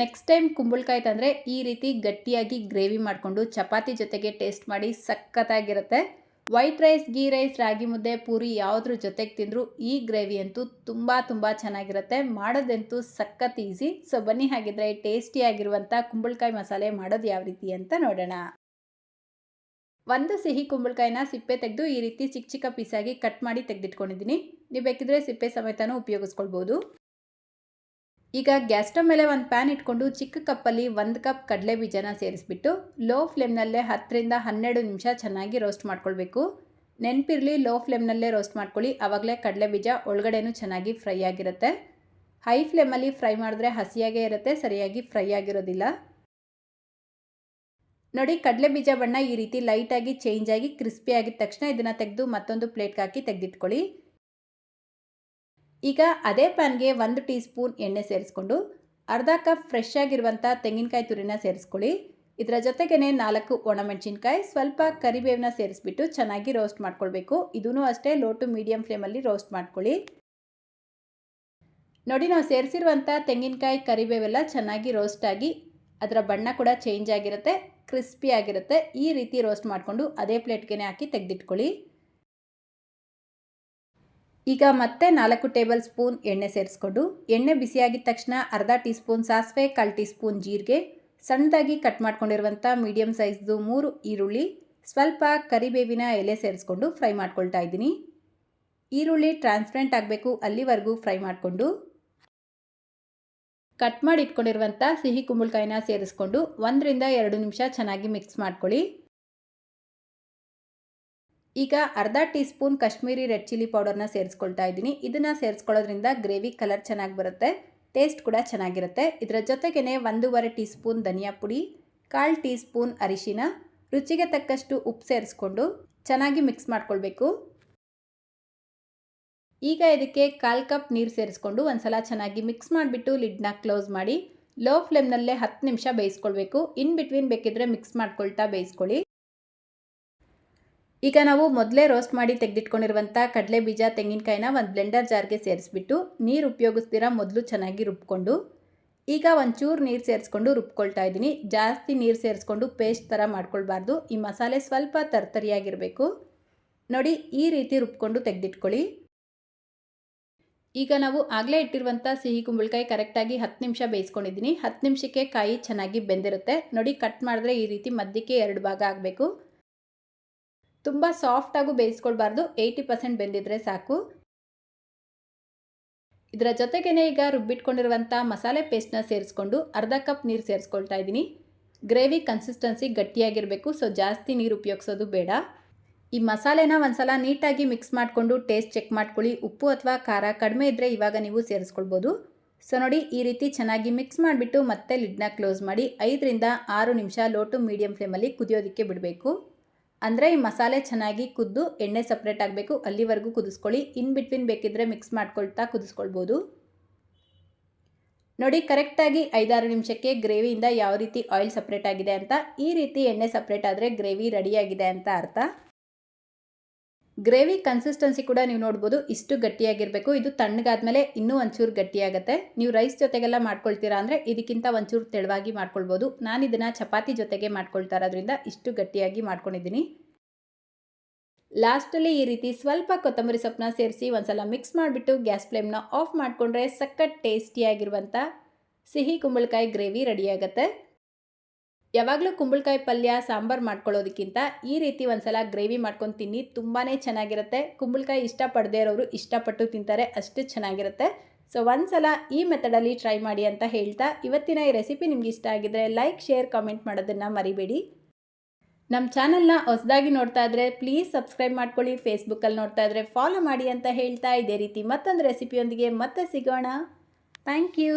Next time ಕುಂಬಳಕಾಯಿ ತಂದರೆ ಈ ರೀತಿ ಗಟ್ಟಿಯಾಗಿ ಗ್ರೇವಿ ಮಾಡಿಕೊಂಡು ಚಪಾತಿ ಜೊತೆಗೆ ಟೇಸ್ಟ್ ಮಾಡಿ ಸಖತ್ತಾಗಿರುತ್ತೆ. White rice ghee rice ragi mudde, puri ಯಾವುದ್ರ ಜೊತೆಗೆ ತಿಂದರೂ ಈ ಗ್ರೇವಿ ಅಂತೂ ತುಂಬ ತುಂಬ ಚೆನ್ನಾಗಿರುತ್ತೆ. ಮಾಡೋದಂತೂ ಸಖತ್ ಈಸಿ ಸೊ ಬನ್ನಿ ಹಾಗಿದ್ರೆ ಟೇಸ್ಟಿಯಾಗಿರುವಂಥ ಕುಂಬಳಕಾಯಿ ಮಸಾಲೆ ಮಾಡೋದು ಯಾವ ರೀತಿ ಅಂತ ನೋಡೋಣ. ಒಂದು ಸಿಹಿ ಕುಂಬಳಕಾಯಿನ ಸಿಪ್ಪೆ ತೆಗೆದು ಈ ರೀತಿ ಚಿಕ್ಕ ಚಿಕ್ಕ ಪೀಸಾಗಿ ಕಟ್ ಮಾಡಿ ತೆಗೆದಿಟ್ಕೊಂಡಿದ್ದೀನಿ. ನೀವು ಬೇಕಿದ್ರೆ ಸಿಪ್ಪೆ ಸಮೇತನೂ ಉಪಯೋಗಿಸ್ಕೊಳ್ಬೋದು. ಈಗ ಗ್ಯಾಸ್ ಸ್ಟವ್ ಮೇಲೆ ಒಂದು ಪ್ಯಾನ್ ಇಟ್ಕೊಂಡು ಚಿಕ್ಕ ಕಪ್ಪಲ್ಲಿ ಒಂದು ಕಪ್ ಕಡಲೆ ಬೀಜನ ಸೇರಿಸ್ಬಿಟ್ಟು ಲೋ ಫ್ಲೇಮ್ನಲ್ಲೇ ಹತ್ತರಿಂದ ಹನ್ನೆರಡು ನಿಮಿಷ ಚೆನ್ನಾಗಿ ರೋಸ್ಟ್ ಮಾಡ್ಕೊಳ್ಬೇಕು. ನೆನಪಿರಲಿ ಲೋ ಫ್ಲೇಮ್ನಲ್ಲೇ ರೋಸ್ಟ್ ಮಾಡ್ಕೊಳ್ಳಿ ಆವಾಗಲೇ ಕಡಲೆ ಬೀಜ ಒಳಗಡೆನೂ ಚೆನ್ನಾಗಿ ಫ್ರೈ ಆಗಿರುತ್ತೆ. ಹೈ ಫ್ಲೇಮಲ್ಲಿ ಫ್ರೈ ಮಾಡಿದ್ರೆ ಹಸಿಯಾಗೇ ಇರುತ್ತೆ, ಸರಿಯಾಗಿ ಫ್ರೈ ಆಗಿರೋದಿಲ್ಲ. ನೋಡಿ, ಕಡಲೆ ಬೀಜ ಬಣ್ಣ ಈ ರೀತಿ ಲೈಟಾಗಿ ಚೇಂಜ್ ಆಗಿ ಕ್ರಿಸ್ಪಿ ಆಗಿದ ತಕ್ಷಣ ಇದನ್ನು ತೆಗೆದು ಮತ್ತೊಂದು ಪ್ಲೇಟ್ಗೆ ಹಾಕಿ ತೆಗೆದಿಟ್ಕೊಳ್ಳಿ. ಈಗ ಅದೇ ಪ್ಯಾನ್ಗೆ ಒಂದು ಟೀ ಸ್ಪೂನ್ ಎಣ್ಣೆ ಸೇರಿಸ್ಕೊಂಡು ಅರ್ಧ ಕಪ್ ಫ್ರೆಶ್ ಆಗಿರುವಂಥ ತೆಂಗಿನಕಾಯಿ ತುರಿನ ಸೇರಿಸ್ಕೊಳ್ಳಿ. ಇದರ ಜೊತೆಗೇ ನಾಲ್ಕು ಒಣಮೆಣಸಿನ್ಕಾಯಿ, ಸ್ವಲ್ಪ ಕರಿಬೇವನ್ನ ಸೇರಿಸ್ಬಿಟ್ಟು ಚೆನ್ನಾಗಿ ರೋಸ್ಟ್ ಮಾಡ್ಕೊಳ್ಬೇಕು. ಇದೂ ಅಷ್ಟೇ ಲೋ ಟು ಮೀಡಿಯಮ್ ಫ್ಲೇಮಲ್ಲಿ ರೋಸ್ಟ್ ಮಾಡ್ಕೊಳ್ಳಿ. ನೋಡಿ ನಾವು ಸೇರಿಸಿರುವಂಥ ತೆಂಗಿನಕಾಯಿ ಕರಿಬೇವೆಲ್ಲ ಚೆನ್ನಾಗಿ ರೋಸ್ಟ್ ಆಗಿ ಅದರ ಬಣ್ಣ ಕೂಡ ಚೇಂಜ್ ಆಗಿರುತ್ತೆ ಕ್ರಿಸ್ಪಿ ಆಗಿರುತ್ತೆ. ಈ ರೀತಿ ರೋಸ್ಟ್ ಮಾಡಿಕೊಂಡು ಅದೇ ಪ್ಲೇಟ್ಗೆ ಹಾಕಿ ತೆಗೆದಿಟ್ಕೊಳ್ಳಿ. ಈಗ ಮತ್ತೆ ನಾಲ್ಕು ಟೇಬಲ್ ಸ್ಪೂನ್ ಎಣ್ಣೆ ಸೇರಿಸ್ಕೊಂಡು, ಎಣ್ಣೆ ಬಿಸಿಯಾಗಿದ ತಕ್ಷಣ ಅರ್ಧ ಟೀ ಸ್ಪೂನ್ ಸಾಸಿವೆ, ಕಾಲು ಟೀ ಸ್ಪೂನ್ ಜೀರಿಗೆ, ಸಣ್ಣದಾಗಿ ಕಟ್ ಮಾಡ್ಕೊಂಡಿರುವಂಥ ಮೀಡಿಯಮ್ ಸೈಜ್ದು ಮೂರು ಈರುಳ್ಳಿ, ಸ್ವಲ್ಪ ಕರಿಬೇವಿನ ಎಲೆ ಸೇರಿಸ್ಕೊಂಡು ಫ್ರೈ ಮಾಡ್ಕೊಳ್ತಾ ಇದ್ದೀನಿ. ಈರುಳ್ಳಿ ಟ್ರಾನ್ಸ್ಪರೆಂಟ್ ಆಗಬೇಕು ಅಲ್ಲಿವರೆಗೂ ಫ್ರೈ ಮಾಡಿಕೊಂಡು, ಕಟ್ ಮಾಡಿ ಇಟ್ಕೊಂಡಿರುವಂಥ ಸಿಹಿ ಕುಂಬಳಕಾಯಿನ ಸೇರಿಸ್ಕೊಂಡು ಒಂದರಿಂದ ಎರಡು ನಿಮಿಷ ಚೆನ್ನಾಗಿ ಮಿಕ್ಸ್ ಮಾಡ್ಕೊಳ್ಳಿ. ಈಗ ಅರ್ಧ teaspoon Kashmiri red chilli ಪೌಡರ್ನ ಸೇರಿಸ್ಕೊಳ್ತಾ ಇದ್ದೀನಿ. ಇದನ್ನು ಸೇರಿಸ್ಕೊಳ್ಳೋದ್ರಿಂದ ಗ್ರೇವಿ ಕಲರ್ ಚೆನ್ನಾಗಿ ಬರುತ್ತೆ, ಟೇಸ್ಟ್ ಕೂಡ ಚೆನ್ನಾಗಿರುತ್ತೆ. ಇದರ ಜೊತೆಗೇ ಒಂದೂವರೆ ಟೀ ಸ್ಪೂನ್ ಧನಿಯಾ ಪುಡಿ, ಕಾಲು ಟೀ ಸ್ಪೂನ್ ಅರಿಶಿನ, ರುಚಿಗೆ ತಕ್ಕಷ್ಟು ಉಪ್ಪು ಸೇರಿಸ್ಕೊಂಡು ಚೆನ್ನಾಗಿ ಮಿಕ್ಸ್ ಮಾಡ್ಕೊಳ್ಬೇಕು. ಈಗ ಇದಕ್ಕೆ ಕಾಲು ಕಪ್ ನೀರು ಸೇರಿಸ್ಕೊಂಡು ಒಂದ್ಸಲ ಚೆನ್ನಾಗಿ ಮಿಕ್ಸ್ ಮಾಡಿಬಿಟ್ಟು ಲಿಡ್ನ ಕ್ಲೋಸ್ ಮಾಡಿ, ಲೋ ಫ್ಲೇಮ್ನಲ್ಲೇ ಹತ್ತು ನಿಮಿಷ ಬೇಯಿಸ್ಕೊಳ್ಬೇಕು. ಇನ್ ಬಿಟ್ವೀನ್ ಬೇಕಿದ್ರೆ ಮಿಕ್ಸ್ ಮಾಡ್ಕೊಳ್ತಾ ಬೇಯಿಸ್ಕೊಳ್ಳಿ. ಈಗ ನಾವು ಮೊದಲೇ ರೋಸ್ಟ್ ಮಾಡಿ ತೆಗೆದಿಟ್ಕೊಂಡಿರುವಂಥ ಕಡಲೆ ಬೀಜ, ತೆಂಗಿನಕಾಯಿನ ಒಂದು ಬ್ಲೆಂಡರ್ ಜಾರ್ಗೆ ಸೇರಿಸ್ಬಿಟ್ಟು ನೀರು ಉಪಯೋಗಿಸ್ತೀರಾ ಮೊದಲು ಚೆನ್ನಾಗಿ ರುಬ್ಕೊಂಡು, ಈಗ ಒಂಚೂರು ನೀರು ಸೇರಿಸ್ಕೊಂಡು ರುಬ್ಕೊಳ್ತಾ ಇದ್ದೀನಿ. ಜಾಸ್ತಿ ನೀರು ಸೇರಿಸ್ಕೊಂಡು ಪೇಸ್ಟ್ ಥರ ಮಾಡ್ಕೊಳ್ಬಾರ್ದು. ಈ ಮಸಾಲೆ ಸ್ವಲ್ಪ ತರ್ತರಿಯಾಗಿರಬೇಕು. ನೋಡಿ, ಈ ರೀತಿ ರುಬ್ಕೊಂಡು ತೆಗೆದಿಟ್ಕೊಳ್ಳಿ. ಈಗ ನಾವು ಆಗಲೇ ಇಟ್ಟಿರುವಂಥ ಸಿಹಿ ಕುಂಬಳಕಾಯಿ ಕರೆಕ್ಟಾಗಿ ಹತ್ತು ನಿಮಿಷ ಬೇಯಿಸ್ಕೊಂಡಿದ್ದೀನಿ. ಹತ್ತು ನಿಮಿಷಕ್ಕೆ ಕಾಯಿ ಚೆನ್ನಾಗಿ ಬೆಂದಿರುತ್ತೆ. ನೋಡಿ ಕಟ್ ಮಾಡಿದ್ರೆ ಈ ರೀತಿ ಮಧ್ಯಕ್ಕೆ ಎರಡು ಭಾಗ ಆಗಬೇಕು. ತುಂಬ ಸಾಫ್ಟಾಗೂ ಬೇಯಿಸ್ಕೊಳ್ಬಾರ್ದು. ಏಯ್ಟಿ ಪರ್ಸೆಂಟ್ ಬೆಂದಿದ್ರೆ ಸಾಕು. ಇದರ ಜೊತೆಗೇನೆ ಈಗ ರುಬ್ಬಿಟ್ಕೊಂಡಿರುವಂಥ ಮಸಾಲೆ ಪೇಸ್ಟ್ನ ಸೇರಿಸ್ಕೊಂಡು ಅರ್ಧ ಕಪ್ ನೀರು ಸೇರಿಸ್ಕೊಳ್ತಾ ಇದ್ದೀನಿ. ಗ್ರೇವಿ ಕನ್ಸಿಸ್ಟೆನ್ಸಿ ಗಟ್ಟಿಯಾಗಿರಬೇಕು ಸೊ ಜಾಸ್ತಿ ನೀರು ಉಪಯೋಗಿಸೋದು ಬೇಡ. ಈ ಮಸಾಲೆನ ಒಂದ್ಸಲ ನೀಟಾಗಿ ಮಿಕ್ಸ್ ಮಾಡಿಕೊಂಡು ಟೇಸ್ಟ್ ಚೆಕ್ ಮಾಡ್ಕೊಳ್ಳಿ. ಉಪ್ಪು ಅಥವಾ ಖಾರ ಕಡಿಮೆ ಇದ್ದರೆ ಇವಾಗ ನೀವು ಸೇರಿಸ್ಕೊಳ್ಬೋದು. ಸೊ ನೋಡಿ, ಈ ರೀತಿ ಚೆನ್ನಾಗಿ ಮಿಕ್ಸ್ ಮಾಡಿಬಿಟ್ಟು ಮತ್ತೆ ಲಿಡ್ನ ಕ್ಲೋಸ್ ಮಾಡಿ ಐದರಿಂದ ಆರು ನಿಮಿಷ ಲೋ ಟು ಮೀಡಿಯಮ್ ಫ್ಲೇಮಲ್ಲಿ ಕುದಿಯೋದಕ್ಕೆ ಬಿಡಬೇಕು. ಅಂದರೆ ಈ ಮಸಾಲೆ ಚೆನ್ನಾಗಿ ಕುದ್ದು ಎಣ್ಣೆ ಸಪ್ರೇಟ್ ಆಗಬೇಕು. ಅಲ್ಲಿವರೆಗೂ ಕುದಿಸ್ಕೊಳ್ಳಿ. ಇನ್ ಬಿಟ್ವೀನ್ ಬೇಕಿದ್ದರೆ ಮಿಕ್ಸ್ ಮಾಡ್ಕೊಳ್ತಾ ಕುದಿಸ್ಕೊಳ್ಬೋದು. ನೋಡಿ ಕರೆಕ್ಟಾಗಿ ಐದಾರು ನಿಮಿಷಕ್ಕೆ ಗ್ರೇವಿಯಿಂದ ಯಾವ ರೀತಿ ಆಯಿಲ್ ಸಪ್ರೇಟ್ ಆಗಿದೆ ಅಂತ. ಈ ರೀತಿ ಎಣ್ಣೆ ಸಪ್ರೇಟ್ ಆದರೆ ಗ್ರೇವಿ ರೆಡಿಯಾಗಿದೆ ಅಂತ ಅರ್ಥ. ಗ್ರೇವಿ ಕನ್ಸಿಸ್ಟೆನ್ಸಿ ಕೂಡ ನೀವು ನೋಡ್ಬೋದು, ಇಷ್ಟು ಗಟ್ಟಿಯಾಗಿರಬೇಕು. ಇದು ತಣ್ಣಗಾದ್ಮೇಲೆ ಇನ್ನೂ ಒಂಚೂರು ಗಟ್ಟಿಯಾಗುತ್ತೆ. ನೀವು ರೈಸ್ ಜೊತೆಗೆಲ್ಲ ಮಾಡ್ಕೊಳ್ತೀರಾ ಅಂದರೆ ಇದಕ್ಕಿಂತ ಒಂಚೂರು ತೆಳುವಾಗಿ ಮಾಡ್ಕೊಳ್ಬೋದು. ನಾನು ಇದನ್ನು ಚಪಾತಿ ಜೊತೆಗೆ ಮಾಡ್ಕೊಳ್ತಾ ಇರೋದ್ರಿಂದ ಇಷ್ಟು ಗಟ್ಟಿಯಾಗಿ ಮಾಡ್ಕೊಂಡಿದ್ದೀನಿ. ಲಾಸ್ಟಲ್ಲಿ ಈ ರೀತಿ ಸ್ವಲ್ಪ ಕೊತ್ತಂಬರಿ ಸೊಪ್ಪನ್ನ ಸೇರಿಸಿ ಒಂದ್ಸಲ ಮಿಕ್ಸ್ ಮಾಡಿಬಿಟ್ಟು ಗ್ಯಾಸ್ ಫ್ಲೇಮ್ನ ಆಫ್ ಮಾಡಿಕೊಂಡ್ರೆ ಸಖತ್ ಟೇಸ್ಟಿಯಾಗಿರುವಂಥ ಸಿಹಿ ಕುಂಬಳಕಾಯಿ ಗ್ರೇವಿ ರೆಡಿಯಾಗುತ್ತೆ ಯಾವಾಗಲೂ ಕುಂಬಳಕಾಯಿ ಪಲ್ಯ, ಸಾಂಬಾರು ಮಾಡ್ಕೊಳ್ಳೋದಕ್ಕಿಂತ ಈ ರೀತಿ ಒಂದ್ಸಲ ಗ್ರೇವಿ ಮಾಡ್ಕೊಂಡು ತಿನ್ನಿ ತುಂಬಾ ಚೆನ್ನಾಗಿರುತ್ತೆ. ಕುಂಬಳಕಾಯಿ ಇಷ್ಟಪಡದೇ ಇರೋರು ಇಷ್ಟಪಟ್ಟು ತಿಂತಾರೆ, ಅಷ್ಟು ಚೆನ್ನಾಗಿರುತ್ತೆ. ಸೊ ಒಂದು ಸಲ ಈ ಮೆಥಡಲ್ಲಿ ಟ್ರೈ ಮಾಡಿ ಅಂತ ಹೇಳ್ತಾ, ಇವತ್ತಿನ ಈ ರೆಸಿಪಿ ನಿಮ್ಗೆ ಇಷ್ಟ ಆಗಿದ್ರೆ ಲೈಕ್ ಶೇರ್ ಕಾಮೆಂಟ್ ಮಾಡೋದನ್ನು ಮರಿಬೇಡಿ. ನಮ್ಮ ಚಾನಲ್ನ ಹೊಸದಾಗಿ ನೋಡ್ತಾ ಇದ್ರೆ ಪ್ಲೀಸ್ ಸಬ್ಸ್ಕ್ರೈಬ್ ಮಾಡ್ಕೊಳ್ಳಿ ಫೇಸ್ಬುಕ್ಕಲ್ಲಿ ನೋಡ್ತಾ ಇದ್ರೆ ಫಾಲೋ ಮಾಡಿ ಅಂತ ಹೇಳ್ತಾ ಇದೇ ರೀತಿ ಮತ್ತೊಂದು ರೆಸಿಪಿಯೊಂದಿಗೆ ಮತ್ತೆ ಸಿಗೋಣ. Thank you